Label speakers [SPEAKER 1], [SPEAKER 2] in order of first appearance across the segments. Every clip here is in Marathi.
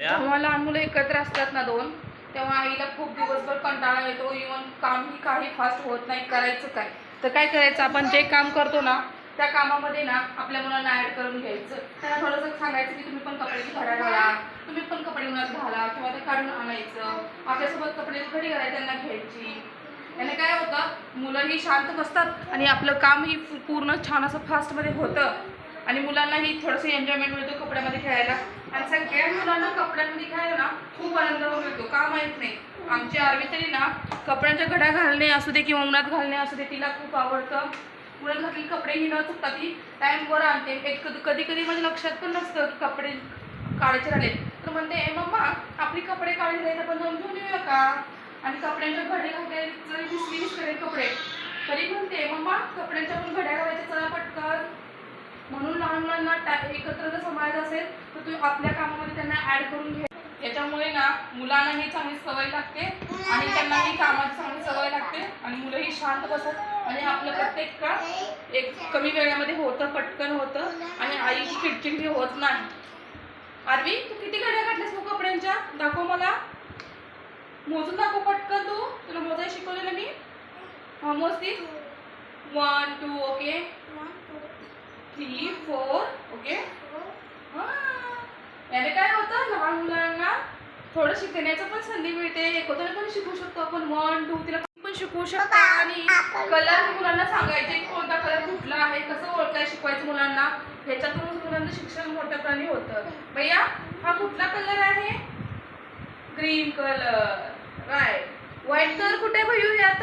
[SPEAKER 1] जेव्हा लहान मुलं एकत्र असतात ना दोन तेव्हा आईला खूप दिवसभर कंटाळा येतो. इवन कामही काही फास्ट होत नाही करायचं काय? तर काय करायचं? आपण जे काम करतो ना त्या कामामध्ये ना आपल्या मुलांना ऍड करून घ्यायचं. त्यांना थोडंसं सांगायचं की तुम्ही पण कपड्याची घरा घाला तुम्ही पण कपडे उन्हात घाला किंवा ते काढून आणायचं. आपल्यासोबत कपड्याची घडी घालायला त्यांना घ्यायची. याने काय होतं? मुलंही शांत बसतात आणि आपलं कामही पूर्ण छान असं फास्टमध्ये होतं. मुलांनाही थोडंसं एन्जॉयमेंट मिळतो कपड्यामध्ये खेळायला. आणि सगळ्या मुलांना कपड्यांमध्ये खेळायला ना खूप आनंद मिळतो. का माहीत नाही? आमची आरवी तरी ना कपड्यांच्या घड्या घालणे असू दे किंवा उन्हात घालणे असू दे तिला खूप आवडतं. उन्हात घातलेले कपडेही न चुकता ती टाईमवर आणते. एक कधी कधी माझ्या लक्षात पण नसतं की कपडे काढायचे राहिले तर म्हणते "ए मम्मा आपली कपडे काढायचे राहिले पण जाऊन घेऊन येऊया का? आणि कपड्यांच्या घडे घातले जरी दिसली कपडे. तरी म्हणते मम्मा कपड्यांच्या पण घड्या घालायच्या चला पटकन म्हणून लहान मुलांना एकत्र जर सांभाळायचं असेल तर तू आपल्या कामामध्ये त्यांना ऍड करून घे त्याच्यामुळे ना मुलांनाही चांगली सवय लागते आणि त्यांनाही कामाची चांगली सवय लागते आणि मुलंही शांत बसत आणि आपलं प्रत्येक काम एक कमी वेळामध्ये होतं पटकन होतं आणि आईची चिडचिड होत नाही. आरवी तू किती घड्या काढल्यास मग कपड्यांच्या? दाखव मला. मोजून दाखव पटकन तू. तुला मोजायला शिकवलेलं मी. हा one two okay three four okay हा. याने काय होतं? लहान मुलांना थोडं शिकण्याचं पण संधी मिळते. एकोत्याने पण शिकू शकतो आपण. वन टू तिला पण शिकवू शकतो. आणि कलर मुलांना सांगायचे कोणता कलर कुठला आहे कसं ओळखायला शिकवायचं मुलांना. ह्याच्यातून मुलांचं शिक्षण मोठ्या प्रमाणे होतं. भैया हा कुठला कलर आहे? Green colour right white colour कुठे भैयू? यात?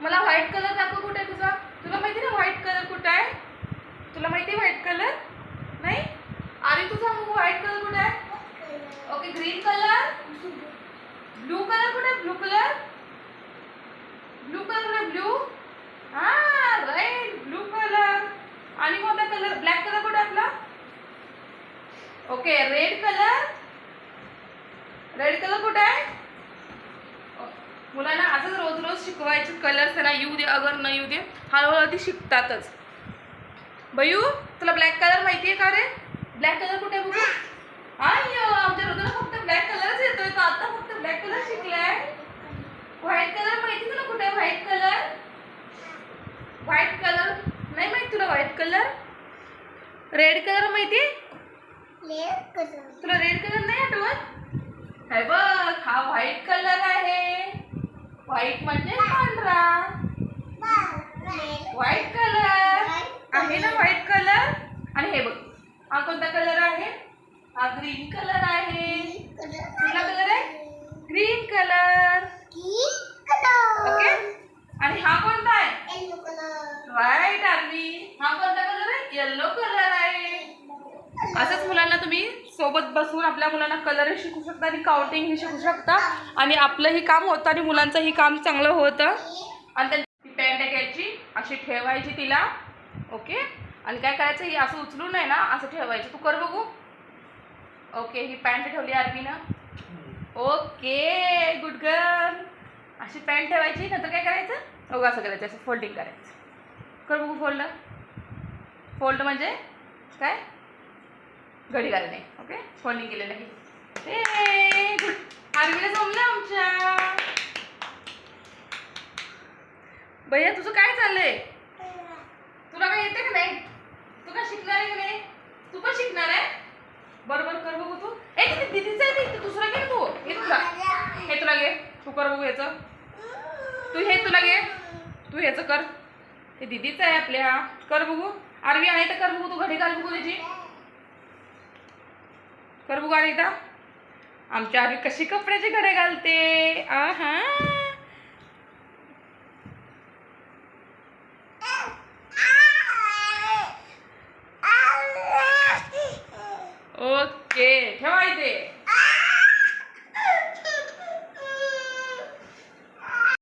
[SPEAKER 1] मला व्हाईट कलर दाखव कुठे तुझा? तुला माहिती ना व्हाईट कलर कुठे आहे? तुला माहिती आहे व्हाईट कलर नाही? आणि तू सांगू व्हाईट कलर कुठे आहे? Okay green colour blue colour कुठे आहे? ब्लू कलर ब्लू कलर कुठे ब्लू हा राईट ब्लू कलर आणि कोणता कलर ब्लॅक कलर कुठे आपला? Okay red colour red colour कुठे आहे? मुलांना असंच रोज रोज शिकवायचे कलर त्यांना येऊ दे अगर न येऊ दे हळूहळू ती शिकतातच. बयू तुला ब्लॅक कलर माहिती आहे का रे? ब्लॅक कलर कुठे बघू? आमच्या हृदयाला फक्त ब्लॅक कलरच येतोय. तो आता फक्त ब्लॅक कलर शिकलाय. व्हाईट कलर माहिती तुला कुठे व्हाईट कलर व्हाईट कलर नाही माहिती तुला व्हाईट कलर रेड कलर माहिती? तुला रेड कलर नाही आठवत? हे बघ हा व्हाईट कलर आहे. व्हाईट म्हणजे पांढरा. व्हाईट आहे ना व्हाईट कलर आणि हे बघ. हा कोणता कलर आहे? हा ग्रीन कलर आहे. कुठला कलर आहे? ग्रीन कलर ओके आणि हा कोणता आहे? व्हाईट आर्मी हा कोणता कलर आहे? येल्लो कलर आहे. असंच मुलांना तुम्ही सोबत बसून आपल्या मुलांना कलरही शिकू शकता आणि काउंटिंगही शिकू शकता. आणि आपलंही काम होतं आणि मुलांचंही काम चांगलं होतं. आणि त्यांची पॅन्ट घ्यायची अशी ठेवायची तिला. ओके? आणि काय करायचं? ही असं उचलून आहे ना असं ठेवायचं. तू कर बघू. ओके ही पॅन्ट ठेवली आरबीनं. ओके गुड गर्ल अशी पॅन्ट ठेवायची नंतर काय करायचं? बघू असं करायचं असं फोल्डिंग करायचं. कर बघू फोल्ड फोल्ड म्हणजे काय? घडी घालणे. ओके? फोल्डिंग केलेलं आहे. ए गुड आरबीला जमलं आमच्या. भैया तुझं काय चाललंय तुला काय येते का नाही तू काय शिकणार आहे का नाही तू पण शिकणार आहे बरोबर कर बघू तू ए किती दिदीचं आहे ते, दुसरा घे तू हे तुला हे तुला घे तू कर बघू याचं. तू हे तुला घे. तू ह्याचं कर. हे दिदीचं आहे आपल्या. कर बघू. आरवी आहे तर कर बघू. तू घडी घाल बघू त्याची. कर बघू आणि एकदा. आमच्या आरवी कशी कपड्याचे घडे घालते. आहा. ओके. ठेवा इथे.